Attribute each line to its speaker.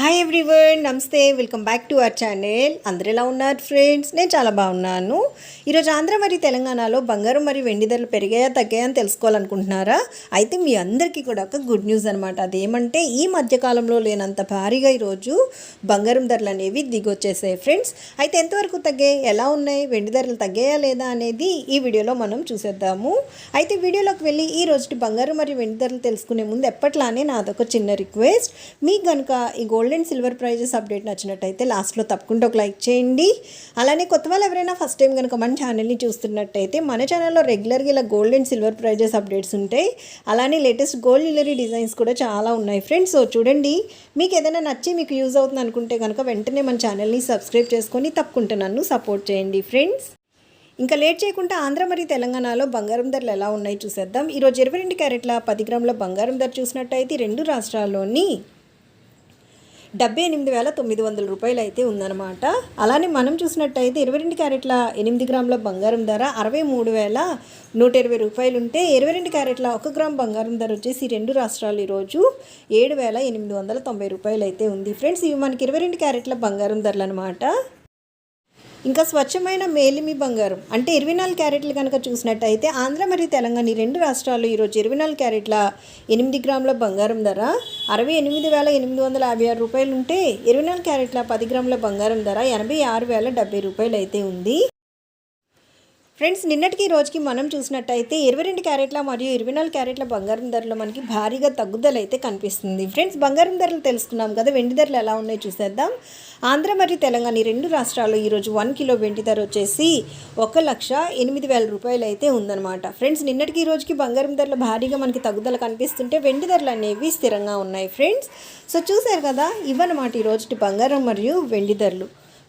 Speaker 1: Hi everyone namaste welcome back to our channel అందరు ఎలా ఉన్నారు ఫ్రెండ్స్ నేను చాలా బాగున్నాను. ఈరోజు ఆంధ్ర మరియు తెలంగాణలో బంగారం మరియు వెండి ధరలు పెరిగాయా తగ్గాయా అని తెలుసుకోవాలనుకుంటున్నారా? అయితే మీ అందరికీ కూడా ఒక గుడ్ న్యూస్ అనమాట అదేమంటే ఈ మధ్యకాలంలో లేనంత భారీగా ఈరోజు బంగారం ధరలు అనేవి దిగొచ్చేసాయి ఫ్రెండ్స్ అయితే ఎంతవరకు తగ్గాయి ఎలా ఉన్నాయి వెండి ధరలు తగ్గాయా లేదా అనేది ఈ వీడియోలో మనం చూసేద్దాము. అయితే వీడియోలోకి వెళ్ళి ఈ రోజు బంగారం మరియు వెండి ధరలు తెలుసుకునే ముందు ఎప్పట్లానే నాదొక చిన్న రిక్వెస్ట్ మీకు కనుక ఈ gold and silver prices update నచ్చినట్టయితే లాస్ట్లో తప్పకుండా ఒక లైక్ చేయండి. అలానే కొత్త వాళ్ళు ఎవరైనా ఫస్ట్ టైం కనుక మన ఛానల్ని చూస్తున్నట్టయితే మన ఛానల్లో రెగ్యులర్గా ఇలా gold and silver prices updates ఉంటాయి. అలానే లేటెస్ట్ గోల్డ్ జ్యువెలరీ డిజైన్స్ కూడా చాలా ఉన్నాయి ఫ్రెండ్స్. సో చూడండి మీకు ఏదైనా నచ్చి మీకు యూజ్ అవుతుంది అనుకుంటే కనుక వెంటనే మన ఛానల్ని సబ్స్క్రైబ్ చేసుకొని తప్పకుండా నన్ను సపోర్ట్ చేయండి ఫ్రెండ్స్. ఇంకా లేట్ చేయకుండా ఆంధ్ర మరియు తెలంగాణలో బంగారం ధరలు ఎలా ఉన్నాయి చూసేద్దాం. ఈరోజు ఇరవై రెండు క్యారెట్ల పది గ్రాముల బంగారం ధర చూసినట్టయితే రెండు రాష్ట్రాల్లోని డెబ్బై ఎనిమిది వేల తొమ్మిది వందల రూపాయలు అయితే ఉందన్నమాట. అలానే మనం చూసినట్టయితే ఇరవై రెండు క్యారెట్ల ఎనిమిది గ్రాముల బంగారం ధర అరవై మూడు వేల నూట ఇరవై రూపాయలు ఉంటే ఇరవై రెండు క్యారెట్ల ఒక గ్రామ్ బంగారం ధర వచ్చేసి రెండు రాష్ట్రాలు ఈరోజు ఏడు వేల ఎనిమిది వందల తొంభై రూపాయలు అయితే ఉంది. ఫ్రెండ్స్ ఇవి మనకి ఇరవై రెండు క్యారెట్ల బంగారం ధరలు అనమాట ఇంకా స్వచ్ఛమైన మేలిమి బంగారం. అంటే ఇరవై నాలుగు క్యారెట్లు కనుక చూసినట్టయితే ఆంధ్ర మరియు తెలంగాణ ఈ రెండు రాష్ట్రాలు ఈరోజు ఇరవై నాలుగు క్యారెట్ల ఎనిమిది గ్రాముల బంగారం ధర అరవై ఎనిమిది వేల ఎనిమిది వందల యాభై ఆరు రూపాయలు ఉంటే ఇరవై నాలుగు క్యారెట్ల పది గ్రాముల బంగారం ధర ఎనభై ఆరు వేల డెబ్బై రూపాయలు అయితే ఉంది. ఫ్రెండ్స్ నిన్నటికి రోజుకి మనం చూసినట్టయితే ఇరవై రెండు క్యారెట్ల మరియు ఇరవై నాలుగు క్యారెట్ల బంగారం ధరలు మనకి భారీగా తగ్గుదల అయితే కనిపిస్తుంది. ఫ్రెండ్స్ బంగారం ధరలు తెలుసుకున్నాం కదా వెండి ధరలు ఎలా ఉన్నాయో చూసేద్దాం. ఆంధ్ర మరియు తెలంగాణ ఈ రెండు రాష్ట్రాల్లో ఈరోజు వన్ కిలో వెండి ధర వచ్చేసి ఒక లక్ష ఎనిమిది వేల రూపాయలు అయితే ఉందన్నమాట. ఫ్రెండ్స్ నిన్నటికి ఈ రోజుకి బంగారం ధరలు భారీగా మనకి తగ్గుదల కనిపిస్తుంటే వెండి ధరలు అనేవి స్థిరంగా ఉన్నాయి ఫ్రెండ్స్. సో చూసారు కదా ఇవన్నమాట ఈ బంగారం మరియు వెండి ధరలు.